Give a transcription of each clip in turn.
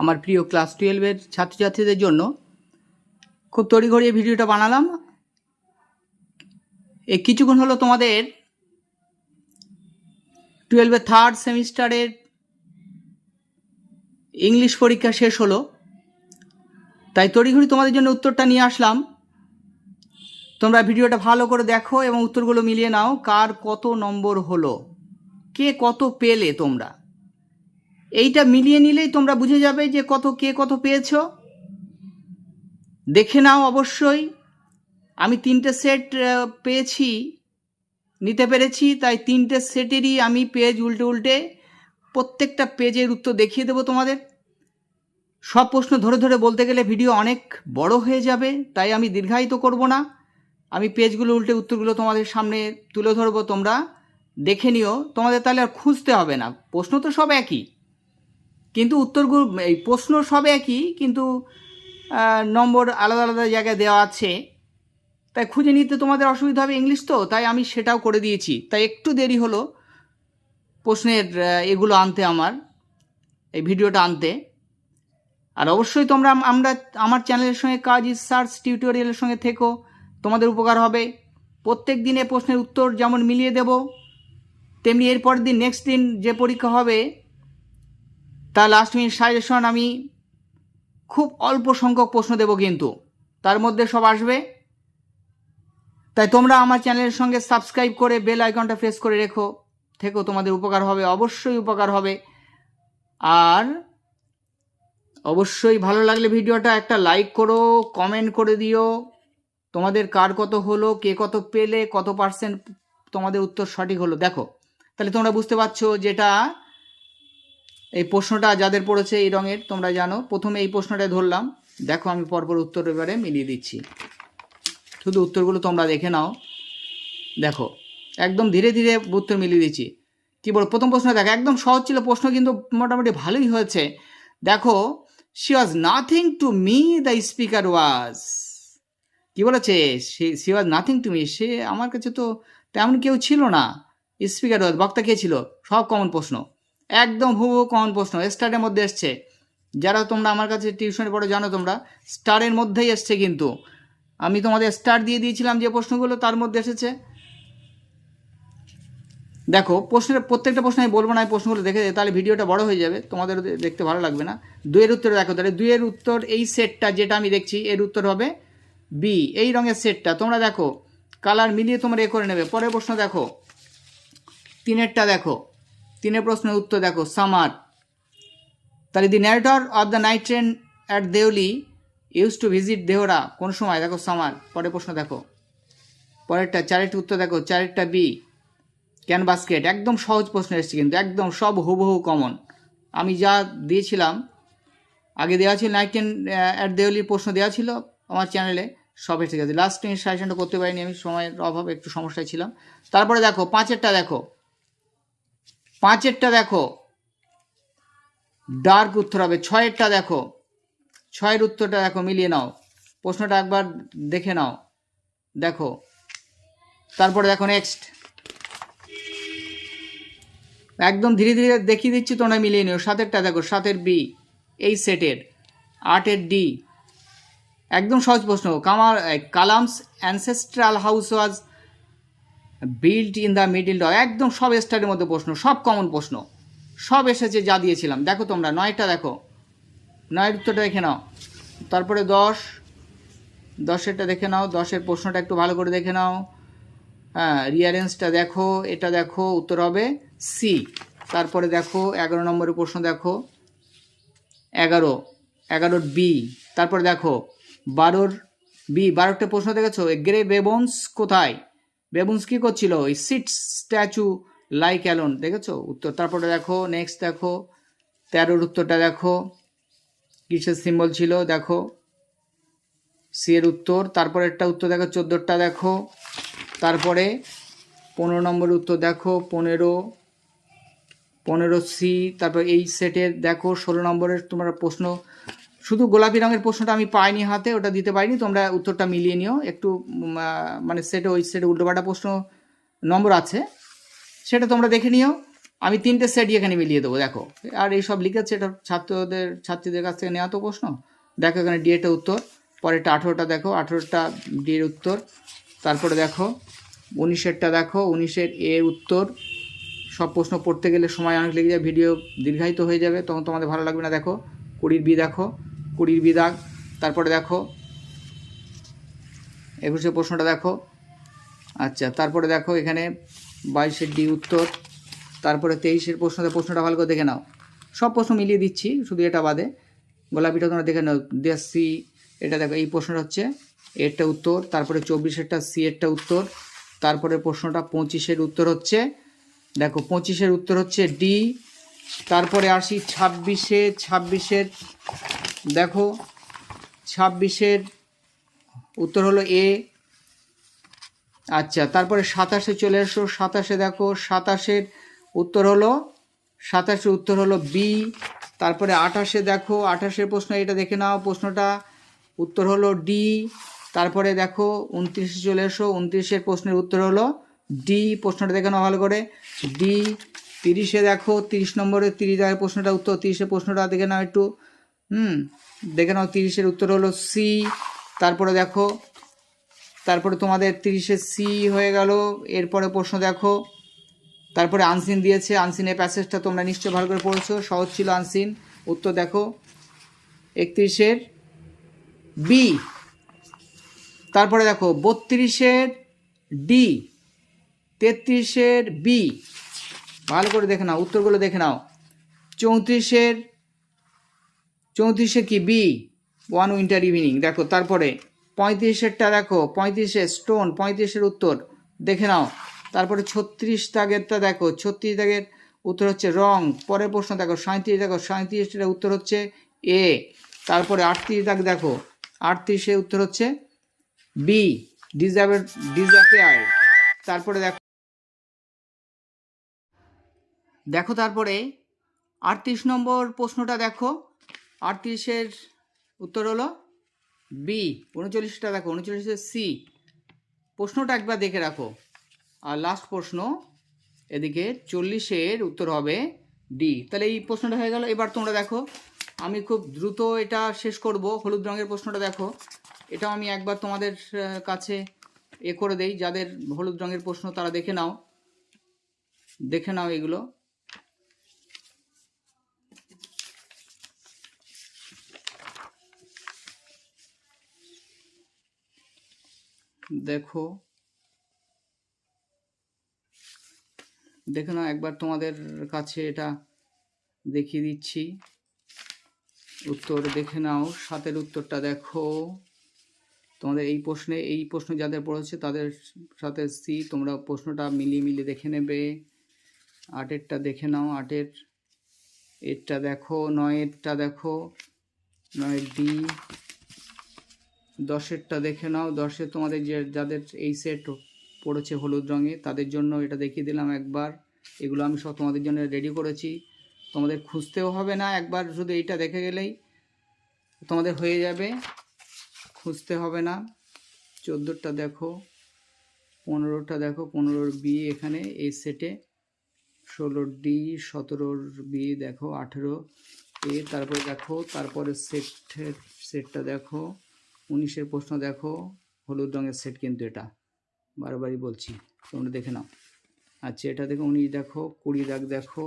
আমার প্রিয় ক্লাস টুয়েলভের ছাত্রছাত্রীদের জন্য খুব তড়িঘড়ি এই ভিডিওটা বানালাম। এই কিছুক্ষণ হলো তোমাদের টুয়েলভের থার্ড সেমিস্টারের ইংলিশ পরীক্ষা শেষ হলো। তাই তড়িঘড়ি তোমাদের জন্য উত্তরটা নিয়ে আসলাম। তোমরা ভিডিওটা ভালো করে দেখো এবং উত্তরগুলো মিলিয়ে নাও, কার কত নম্বর হলো? কে কত পেলে তোমরা? এইটা মিলিয়ে নিলেই তোমরা বুঝে যাবে যে কত কে কত পেয়েছ। দেখে নাও অবশ্যই, আমি তিনটে সেট পেয়েছি, নিতে পেরেছি, তাই তিনটে সেটেরই আমি পেজ উল্টে উল্টে, প্রত্যেকটা পেজের উত্তর দেখিয়ে দেবো তোমাদের। সব প্রশ্ন ধরে ধরে বলতে গেলে ভিডিও অনেক বড় হয়ে যাবে, তাই আমি দীর্ঘায়িত করব না। আমি পেজগুলো উল্টে উত্তরগুলো তোমাদের সামনে তুলে ধরবো তোমরা। দেখে নিও, তোমাদের তাহলে আর খুঁজতে হবে না, প্রশ্ন তো সব একই। কিন্তু উত্তরগুলো এই প্রশ্ন সব একই, কিন্তু নম্বর আলাদা আলাদা জায়গায় দেওয়া আছে। তাই খুঁজে নিতে তোমাদের অসুবিধা হবে ইংলিশ তো, তাই আমি সেটাও করে দিয়েছি। তাই একটু দেরি হলো প্রশ্নের এগুলো আনতে আমার, এই ভিডিওটা আনতে। আর অবশ্যই তোমরা আমরা, আমার চ্যানেলের সঙ্গে কাজ সার্চ টিউটোরিয়ালের সঙ্গে থেকো, তোমাদের উপকার হবে। প্রত্যেক দিনে প্রশ্নের উত্তর যেমন মিলিয়ে দেব, তেমনি এরপরের দিন নেক্সট দিন যে পরীক্ষা হবে তার লাস্ট মিনিট সাজেশন আমি খুব অল্প সংখ্যক প্রশ্ন দেব কিন্তু। তার মধ্যে সব আসবে। তাই তোমরা আমার চ্যানেলের সঙ্গে সাবস্ক্রাইব করে বেল আইকনটা প্রেস করে রেখো। থেকো তোমাদের উপকার হবে, অবশ্যই উপকার হবে। আর অবশ্যই ভালো লাগলে ভিডিওটা একটা লাইক করো কমেন্ট করে দিও। তোমাদের কার কত হলো, কে কত পেলে, কত পার্সেন্ট তোমাদের উত্তর সঠিক হলো, দেখো। তাহলে তোমরা বুঝতে পারছ যেটা প্রশ্নটা যাদের পড়েছে এই রঙের, তোমরা জানো। প্রথমে এই প্রশ্নটা ধরলাম। দেখো আমি পরপর উত্তর এবারে মিলিয়ে দিচ্ছি। শুধু উত্তরগুলো তোমরা দেখে নাও। দেখো, একদম ধীরে ধীরে উত্তর মিলিয়ে দিচ্ছি। কি বলো, প্রথম প্রশ্ন দেখো, একদম সহজ ছিল প্রশ্ন, কিন্তু মোটামুটি ভালোই হয়েছে। দেখো she was nothing to me the speaker was কি বলেছে? She was nothing to me সে আমার কাছে তো তেমন কেউ ছিল না। স্পিকার ওয়াজ বক্তা কে ছিল? সব কমন প্রশ্ন। একদম হুবহু কমন প্রশ্ন। স্টারের মধ্যে এসছে। যারা তোমরা আমার কাছে টিউশনে পড়ে, জানো তোমরা স্টারের মধ্যেই এসছে কিন্তু। আমি তোমাদের স্টার দিয়ে দিয়েছিলাম যে প্রশ্নগুলো, তার মধ্যে এসেছে। দেখো, প্রশ্নের, প্রত্যেকটা প্রশ্ন আমি বলব না এই প্রশ্নগুলো দেখে তাহলে ভিডিওটা বড় হয়ে যাবে, তোমাদের দেখতে ভালো লাগবে না। দুইয়ের উত্তর দেখো, তাহলে দুইয়ের উত্তর এই সেটটা যেটা আমি দেখছি, এর উত্তর হবে বি এই রঙের সেটটা তোমরা দেখো কালার মিলিয়ে তোমরা এ করে নেবে। পরের প্রশ্ন দেখো, তিনেরটা দেখো। তিনের প্রশ্নের উত্তর দেখো, সামার। তাহলে the narrator of the night train at Deoli use to visit Dehra কোন সময়? দেখো, সামার, পরের প্রশ্ন দেখো। পরেরটা চারেরটা উত্তর দেখো চারেরটা বি ক্যান বাস্কেট একদম সহজ প্রশ্ন এসেছে কিন্তু, একদম সব হুবহু কমন আমি যা দিয়েছিলাম, আগে দেওয়া ছিল নাইট টেন অ্যাট দেওয়ালির প্রশ্ন দেওয়া ছিল আমার চ্যানেলে সব এসে গেছে। লাস্ট সাজেশনটা করতে পারিনি আমি, সময়ের অভাবে, একটু সমস্যায় ছিলাম। তারপরে দেখো, পাঁচেরটা দেখো। পাঁচেরটা দেখো। ডার্ক উত্তর হবে। ছয়েরটা দেখো। ছয়ের উত্তরটা দেখো, মিলিয়ে নাও। প্রশ্নটা একবার দেখে নাও। দেখো। তারপরে দেখো নেক্সট একদম ধীরে ধীরে দেখিয়ে দিচ্ছি, তোমরা মিলিয়ে নিও। সাতেরটা দেখো, সাতের বি এই সেটের, আটের ডি একদম সহজ প্রশ্ন। কামার Kalam's ancestral house was build in the middle একদম সব স্টারের মধ্যে প্রশ্ন, সব কমন প্রশ্ন। সব এসেছে যা দিয়েছিলাম। দেখো তোমরা, নয়টা দেখো। নয়ের উত্তরটা দেখে নাও। তারপরে দশ। দশেরটা দেখে নাও। দশের প্রশ্নটা একটু ভালো করে দেখে নাও। হ্যাঁ রিয়ারেন্সটা দেখো, এটা দেখো, উত্তর হবে সি তারপরে দেখো, এগারো নম্বরের প্রশ্ন দেখো। এগারো। এগারোর বি তারপরে দেখো, বারোর বি বারোটা প্রশ্ন দেখেছ? গ্রে বেবন্স কোথায়? বেবন্স কী করছিল, ওই সিট স্ট্যাচু লাইক অ্যালোন দেখেছ? উত্তর তারপরে দেখো নেক্সট দেখো, তেরোর উত্তরটা দেখো, কিসের সিম্বল ছিল? দেখো সি এর উত্তর তারপরেরটা উত্তর দেখো, চোদ্দোরটা দেখো, তারপরে পনেরো নম্বর উত্তর দেখো, পনেরো পনেরো সি তারপর এই সেটের দেখো, ষোলো নম্বরের তোমরা প্রশ্ন শুধু গোলাপি রঙের প্রশ্নটা আমি পাইনি হাতে, ওটা দিতে পারিনি, তোমরা উত্তরটা মিলিয়ে নিও। একটু মানে সেটে ওই সেটে উল্টোপাল্টা প্রশ্ন নম্বর আছে, সেটা তোমরা দেখে নিও। আমি তিনটে সেটই এখানে মিলিয়ে দেবো, দেখো। আর এই সব লিখেছে, এটা ছাত্রদের, ছাত্রীদের কাছ থেকে নেওয়া তো প্রশ্ন। দেখো এখানে ডিএটা উত্তর, পরেরটা আঠেরোটা দেখো, আঠেরোটা ডি এর উত্তর। তারপরে দেখো, উনিশেরটা দেখো, উনিশের এ উত্তর। সব প্রশ্ন পড়তে গেলে সময় অনেক লেগে যায়, ভিডিও দীর্ঘায়িত হয়ে যাবে, তখন তোমাদের ভালো লাগবে না, দেখো। কুড়ির বি দেখো। কুড়ির বি দাগ তারপরে দেখো, একুশে প্রশ্নটা দেখো। আচ্ছা তারপরে দেখো এখানে বাইশের ডি উত্তর, তারপরে তেইশের প্রশ্নতে প্রশ্নটা ভালো করে দেখে নাও। সব প্রশ্ন মিলিয়ে দিচ্ছি, শুধু এটা বাদে। গোলাপিটা তোমরা দেখে নাও সি এটা দেখো, এই প্রশ্নটা হচ্ছে এরটা উত্তর, তারপরে চব্বিশেরটা সি, এরটা উত্তর, তারপরে প্রশ্নটা পঁচিশের উত্তর হচ্ছে, দেখো, পঁচিশের উত্তর হচ্ছে ডি, তারপরে আসি ছাব্বিশে, ছাব্বিশের দেখো, ছাব্বিশের উত্তর হলো এ। আচ্ছা তারপরে সাতাশে চলে এসো। সাতাশে দেখো, সাতাশের উত্তর হলো, সাতাশের উত্তর হলো বি। তারপরে আঠাশে দেখো, আঠাশের প্রশ্ন, এটা দেখে নাও প্রশ্নটা। উত্তর হলো ডি। তারপরে দেখো, উনত্রিশে চলে এসো, উনত্রিশের প্রশ্নের উত্তর হলো ডি। প্রশ্নটা দেখে নাও ভালো করে। ডি, তিরিশে দেখো, তিরিশ নম্বরে তিরিশ প্রশ্নটা উত্তর তিরিশের প্রশ্নটা দেখে নাও একটু। হুম, দেখে নাও, তিরিশের উত্তর হলো সি তারপরে দেখো, তারপরে তোমাদের তিরিশে সি হয়ে গেল, এরপরে প্রশ্ন দেখো, তারপরে আনসিন দিয়েছে, আনসিনের প্যাসেজটা তোমরা নিশ্চয় ভালো করে পড়েছো, সহজ ছিল আনসিন, উত্তর দেখো, একত্রিশের বি তারপরে দেখো, বত্রিশের ডি তেত্রিশের বি ভালো করে দেখে নাও, উত্তরগুলো দেখে নাও, চৌত্রিশের চৌত্রিশে কি? বি ওয়ান উইন্টার ইভিনিং দেখো, তারপরে পঁয়ত্রিশেরটা দেখো, পঁয়ত্রিশে স্টোন পঁয়ত্রিশের উত্তর। দেখে নাও। তারপরে ছত্রিশ দাগেরটা দেখো, ছত্রিশ দাগের উত্তর হচ্ছে রং। পরের প্রশ্ন দেখো সাঁত্রিশ দেখো সাঁত্রিশটা উত্তর হচ্ছে এ তারপরে আটত্রিশ দাগ দেখো, আটত্রিশে উত্তর হচ্ছে বি ডিজাবের ডিজাপেয়ার তারপরে দেখো দেখো তারপরে আটত্রিশ নম্বর প্রশ্নটা দেখো। আটত্রিশের উত্তর হলো বি, উনচল্লিশটা দেখো উনচল্লিশের সি। প্রশ্নটা একবার দেখে রাখো। আর লাস্ট প্রশ্ন, এদিকে চল্লিশের উত্তর হবে ডি। তাহলে এই প্রশ্নটা হয়ে গেল। এবার তোমরা দেখো, আমি খুব দ্রুত এটা শেষ করব, হলুদ রঙের প্রশ্নটা দেখো। এটাও আমি একবার তোমাদের কাছে এ করে দেই। যাদের হলুদ রঙের প্রশ্ন তারা দেখে নাও। দেখে নাও এগুলো। দেখো। দেখে নাও, একবার তোমাদের কাছে এটা দেখিয়ে দিচ্ছি। উত্তর দেখে নাও, সাতের উত্তরটা দেখো। তোমাদের এই প্রশ্নে, এই প্রশ্ন যাদের পড়েছে তাদের সাথে সি, তোমরা প্রশ্নটা মিলিয়ে মিলিয়ে দেখে নেবে। আটেরটা দেখে নাও, আটের। এরটা দেখো, নয়েরটা দেখো নয়ের ডি। দশেরটা দেখে নাও। দশে তোমাদের যে, যাদের এই সেট পড়েছে হলুদ রঙে, তাদের জন্য এটা দেখিয়ে দিলাম একবার। এগুলো আমি সব তোমাদের জন্য রেডি করেছি। তোমাদের খুঁজতেও হবে না, একবার শুধু এইটা দেখে গেলেই তোমাদের হয়ে যাবে। খুঁজতে হবে না। চোদ্দোটা দেখো, পনেরোটা দেখো, পনেরোর বি এখানে এই সেটে ষোলোর ডি সতেরোর বি দেখো, আঠেরো। এ তারপরে দেখো তারপরে সেটের সেটটা দেখো। উনিশের প্রশ্ন দেখো, হলুদ রঙের সেট কিন্তু এটা। বারবারই বলছি, তোমরা দেখে নাও। আচ্ছা এটা দেখো, উনিশ দেখো, কুড়ি দাগ দেখো,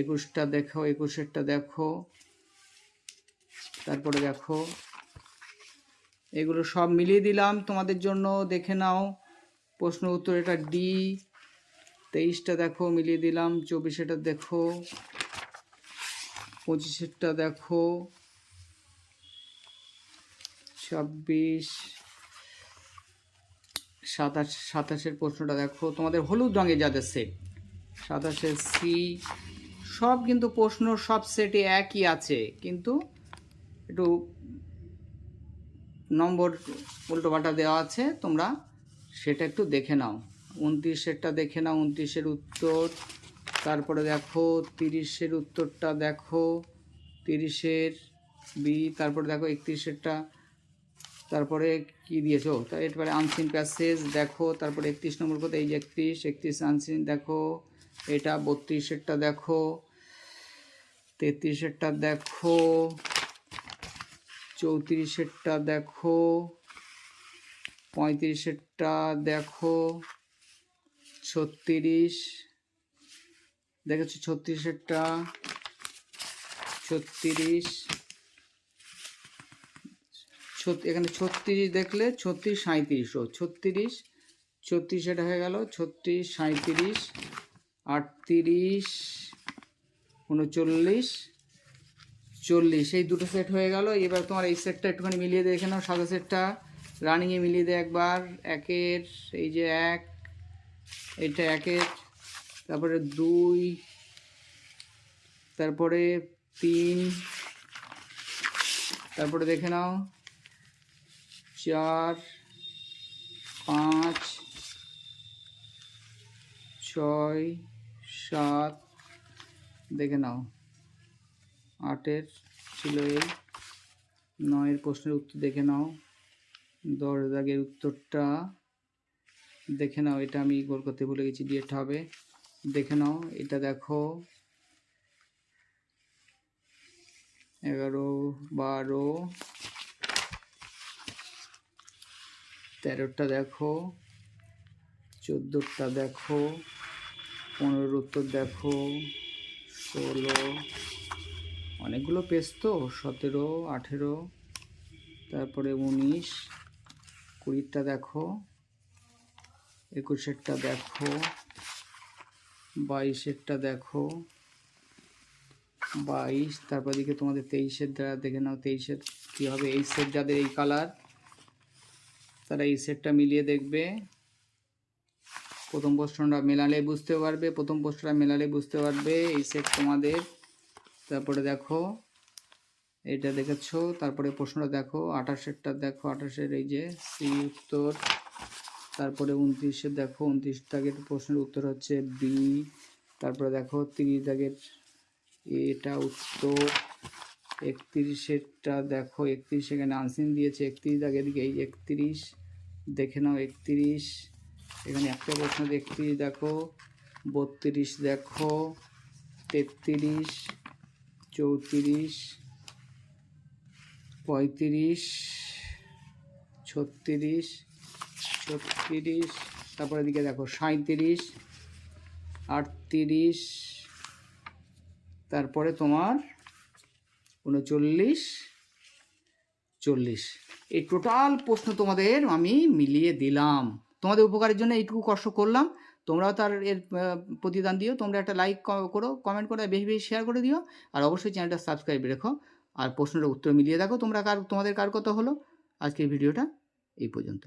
একুশটা দেখো একুশেরটা দেখো, তারপরে দেখো, এগুলো সব মিলিয়ে দিলাম, তোমাদের জন্য দেখে নাও। প্রশ্ন উত্তর এটা ডি তেইশটা দেখো, মিলিয়ে দিলাম চব্বিশেটা দেখো, পঁচিশেরটা দেখো ছাব্বিশ, সাতাশ, সাতাশের প্রশ্নটা দেখো। তোমাদের হলুদ রঙের যাদের সেট সাতাশের সি সব কিন্তু প্রশ্ন সব সেটে একই আছে। কিন্তু একটু নম্বর উল্টোপাল্টা দেওয়া আছে, তোমরা সেটা একটু দেখে নাও। উনত্রিশেরটা দেখে নাও, উনত্রিশের উত্তর। তারপরে দেখো, তিরিশের উত্তরটা দেখো, তিরিশের বি তারপরে দেখো একত্রিশেরটা তারপরে কি দিয়েছ? তা এরপরে আনসিন প্যাসেজ দেখো, তারপরে একত্রিশ নম্বর কথা, এই যে একত্রিশ একত্রিশ আনসিন দেখো, এটা বত্রিশেরটা দেখো, তেত্রিশেরটা দেখো, চৌত্রিশেরটা দেখো, পঁয়ত্রিশেরটা দেখো, ছত্রিশ, দেখেছ ছত্রিশেরটা, ছত্রিশ ছত- এখানে ছত্রিশ দেখলে ছত্রিশ সাঁত্রিশ ও, ছত্রিশ ছত্রিশ এটা হয়ে গেল, ছত্রিশ সাঁত্রিশ আটত্রিশ, উনচল্লিশ, চল্লিশ, এই দুটো সেট হয়ে গেল। এবার তোমার এই সেটটা একটুখানি মিলিয়ে দেখে নাও, সাদা সেটটা রানিংয়ে মিলিয়ে দেয় একবার, একের, এই যে এক, এটা একের, তারপরে দুই, তারপরে তিন, তারপরে দেখে নাও। চার, পাঁচ, ছয়, সাত, দেখে নাও। আটের ছিল এই। নয়ের প্রশ্নের উত্তর দেখে নাও। দশ দাগের উত্তরটা দেখে নাও। এটা আমি গোল করতে ভুলে গেছি ডিএট হবে দেখে নাও, এটা দেখো। এগারো, বারো তেরোটা দেখো, চোদ্দোটা দেখো উত্তর দেখো, ষোলো, অনেকগুলো পেজ তো, সতেরো, আঠেরো, তারপরে উনিশ, কুড়িটা দেখো, একুশেরটা দেখো, বাইশেরটা দেখো, বাইশ, তারপর দিকে তোমাদের তেইশের দ্বারা দেখে নাও, তেইশের কী হবে এই সেট যাদের এই কালার তারা এই সেটটা মিলিয়ে দেখবে। প্রথম প্রশ্নটা মেলালে বুঝতে পারবে, প্রথম প্রশ্নটা মেলালে বুঝতে পারবে এই সেট তোমাদের। তারপরে দেখো, এটা দেখেছ? তারপরে প্রশ্নটা দেখো আঠাশেরটা দেখো, আঠাশের এই যে সি উত্তর। তারপরে উনত্রিশের দেখো, উনত্রিশ দাগের প্রশ্নের উত্তর হচ্ছে বি তারপরে দেখো, তিরিশ দাগের এটা উত্তর। একত্রিশেরটা দেখো, একত্রিশ এখানে আনসিন দিয়েছে, একত্রিশ দাগের এই একত্রিশ। দেখে নাও একত্রিশ। এখানে একটা প্রশ্ন একত্রিশ দেখো, বত্রিশ দেখো, তেত্রিশ, চৌত্রিশ, পঁয়ত্রিশ, ছত্রিশ ছত্রিশ, তারপরে দিকে দেখো সাঁত্রিশ আটত্রিশ, তারপরে তোমার উনচল্লিশ চল্লিশ। এই টোটাল প্রশ্ন তোমাদের আমি মিলিয়ে দিলাম। তোমাদের উপকারের জন্য এইটুকু কষ্ট করলাম। তোমরাও তার এর প্রতিদান দিও। তোমরা একটা লাইক করো কমেন্ট করে বেশি বেশি শেয়ার করে দিও। আর অবশ্যই চ্যানেলটা সাবস্ক্রাইব রেখো। আর প্রশ্নের উত্তর মিলিয়ে দেখো তোমরা কার, তোমাদের কার কত হলো। আজকের ভিডিওটা এই পর্যন্ত।